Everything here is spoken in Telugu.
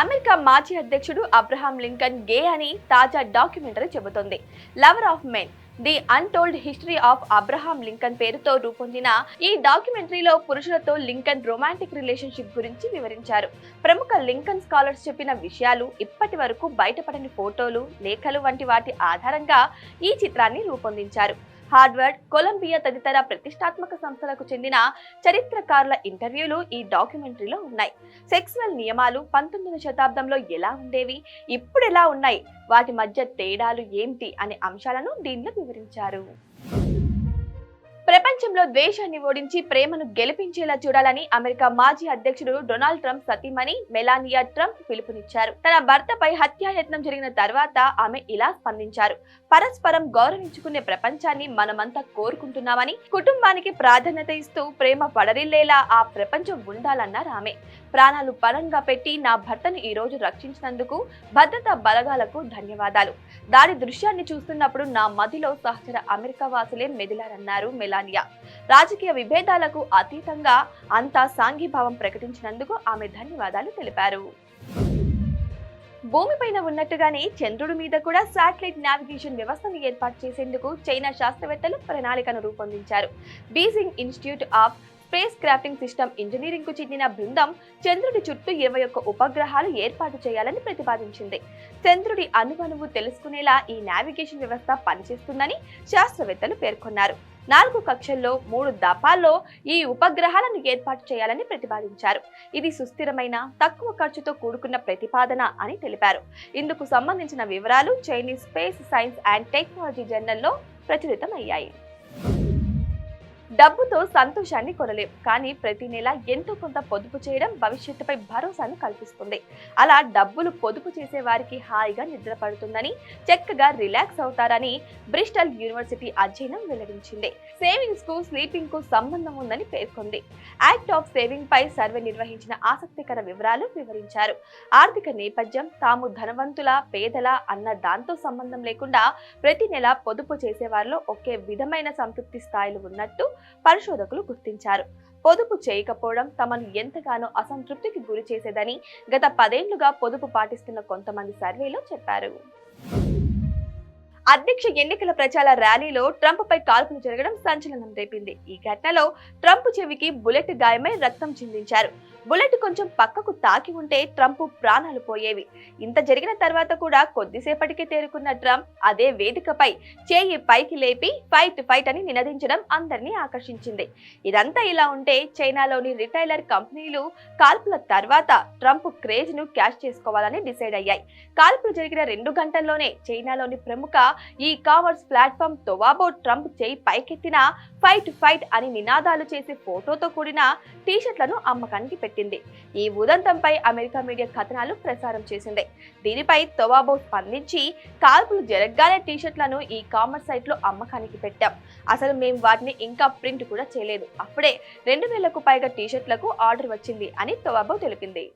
అమెరికా మాజీ అధ్యక్షుడు అబ్రహాం లింకన్ గే అని తాజా డాక్యుమెంటరీ చెబుతోంది. Lover of men the untold history of Abraham Lincoln పేరుతో రూపొందిన ఈ డాక్యుమెంటరీలో పురుషులతో లింకన్ రొమాంటిక్ రిలేషన్షిప్ గురించి వివరించారు. ప్రముఖ లింకన్ స్కాలర్స్ చెప్పిన విషయాలు ఇప్పటి వరకు బయటపడని ఫోటోలు లేఖలు వంటి వాటి ఆధారంగా ఈ చిత్రాన్ని రూపొందించారు. హార్వర్డ్ కొలంబియా తదితర ప్రతిష్టాత్మక సంస్థలకు చెందిన చరిత్రకారుల ఇంటర్వ్యూలు ఈ డాక్యుమెంటరీలో ఉన్నాయి. సెక్సువల్ నియమాలు పంతొమ్మిదవ శతాబ్దంలో ఎలా ఉండేవి ఇప్పుడు ఎలా ఉన్నాయి వాటి మధ్య తేడాలు ఏమిటి అనే అంశాలను దీనిలో వివరించారు. ప్రపంచంలో ద్వేషాన్ని ఓడించి ప్రేమను గెలిపించేలా చూడాలని అమెరికా మాజీ అధ్యక్షుడు డొనాల్డ్ ట్రంప్ సతీమణి మెలానియా ట్రంప్ పిలుపునిచ్చారు. తన భర్తపై హత్యాయత్నం జరిగిన తర్వాత ఆమె ఇలా స్పందించారు. పరస్పరం గౌరవించుకునే ప్రపంచాన్ని మనమంతా కోరుకుంటున్నామని కుటుంబానికి ప్రాధాన్యత ఇస్తూ ప్రేమ పడరిల్లేలా ఆ ప్రపంచం ఉండాలన్నారు ఆమె. ప్రాణాలు పరంగా పెట్టి నా భర్తను ఈరోజు రక్షించినందుకు భద్రతా బలగాలకు ధన్యవాదాలు. దాడి దృశ్యాన్ని చూస్తున్నప్పుడు నా మదిలో సహచర అమెరికా వాసులే మెదిలారన్నారు మెలానియా. రాజకీయ విభేదాలకు అతీతంగా అంతా సాంఘీభావం ప్రకటించినందుకు ఆమె ధన్యవాదాలు తెలిపారు. భూమిపైన ఉన్నట్టుగానే చంద్రుడి మీద కూడా శాటిలైట్ నావిగేషన్ వ్యవస్థను ఏర్పాటు చేసేందుకు చైనా శాస్త్రవేత్తలు ప్రణాళికను రూపొందించారు. Beijing institute of space crafting system ఇంజనీరింగ్కు చెందిన బృందం చంద్రుడి చుట్టూ ఇరవై ఒక్క ఉపగ్రహాలు ఏర్పాటు చేయాలని ప్రతిపాదించింది. చంద్రుడి అణువణువు తెలుసుకునేలా ఈ నావిగేషన్ వ్యవస్థ పనిచేస్తుందని శాస్త్రవేత్తలు పేర్కొన్నారు. నాలుగు కక్షల్లో మూడు దపాల్లో ఈ ఉపగ్రహాలను ఏర్పాటు చేయాలని ప్రతిపాదించారు. ఇది సుస్థిరమైన తక్కువ ఖర్చుతో కూడుకున్న ప్రతిపాదన అని తెలిపారు. ఇందుకు సంబంధించిన వివరాలు Chinese space science and technology జర్నల్లో ప్రచురితమయ్యాయి. డబ్బుతో సంతోషాన్ని కొనలేం. కానీ ప్రతి నెల ఎంతో కొంత పొదుపు చేయడం భవిష్యత్తుపై భరోసాను కల్పిస్తుంది. అలా డబ్బులు పొదుపు చేసే వారికి హాయిగా నిద్ర పడుతుందని చక్కగా రిలాక్స్ అవుతారని బ్రిస్టల్ యూనివర్సిటీ అధ్యయనం వెల్లడించింది. సేవింగ్స్కు స్లీపింగ్కు సంబంధం ఉందని పేర్కొంది. యాక్ట్ ఆఫ్ సేవింగ్ పై సర్వే నిర్వహించిన ఆసక్తికర వివరాలు వివరించారు. ఆర్థిక నేపథ్యం తాము ధనవంతుల పేదల అన్న దాంతో సంబంధం లేకుండా ప్రతి నెల పొదుపు చేసేవారిలో ఒకే విధమైన సంతృప్తి స్థాయిలు ఉన్నట్టు పరిశోధకులు గుర్తించారు. పొదుపు చేయకపోవడం తమను ఎంతగానో అసంతృప్తికి గురి చేసేదని గత పదేళ్ళుగా పొదుపు పాటిస్తున్న కొంతమంది సర్వేలో చెప్పారు. అధ్యక్ష ఎన్నికల ప్రచార ర్యాలీలో ట్రంప్ పై కాల్పులు జరగడం సంచలనం రేపింది. ఈ ఘటనలో ట్రంప్ చెవికి బుల్లెట్ గాయమై రక్తం చిందించారు. బుల్లెట్ కొంచెం పక్కకు తాకి ఉంటే ట్రంప్ ప్రాణాలు పోయేవి. ఇంత జరిగిన తర్వాత కూడా కొద్దిసేపటికే తేరుకున్న ట్రంప్ అదే వేదికపై చేయి పైకి లేపి ఫైట్ ఫైట్ అని నినదించడం అందరినీ ఆకర్షించింది. ఇదంతా ఇలా ఉంటే చైనాలోని రిటైలర్ కంపెనీలు కాల్పుల తర్వాత ట్రంప్ క్రేజ్ను క్యాష్ చేసుకోవాలని డిసైడ్ అయ్యాయి. కాల్పులు జరిగిన రెండు గంటల్లోనే చైనాలోని ప్రముఖ ఈ కామర్స్ ప్లాట్ఫామ్ తొవాబో ట్రంప్ చేయి పైకెత్తిన ఫైట్ ఫైట్ అని నినాదాలు చేసే ఫోటోతో కూడిన టీషర్ట్లను అమ్మకానికి పెట్టింది. ఈ ఉదంతంపై అమెరికా మీడియా కథనాలు ప్రసారం చేసింది. దీనిపై తొవాబో స్పందించి కాల్పులు జరగగానే టీషర్ట్లను ఈ కామర్స్ సైట్లో అమ్మకానికి పెట్టాం. అసలు మేము వాటిని ఇంకా ప్రింట్ కూడా చేయలేదు. అప్పుడే రెండు వేలకు పైగా టీషర్ట్లకు ఆర్డర్ వచ్చింది అని తొవాబో తెలిపింది.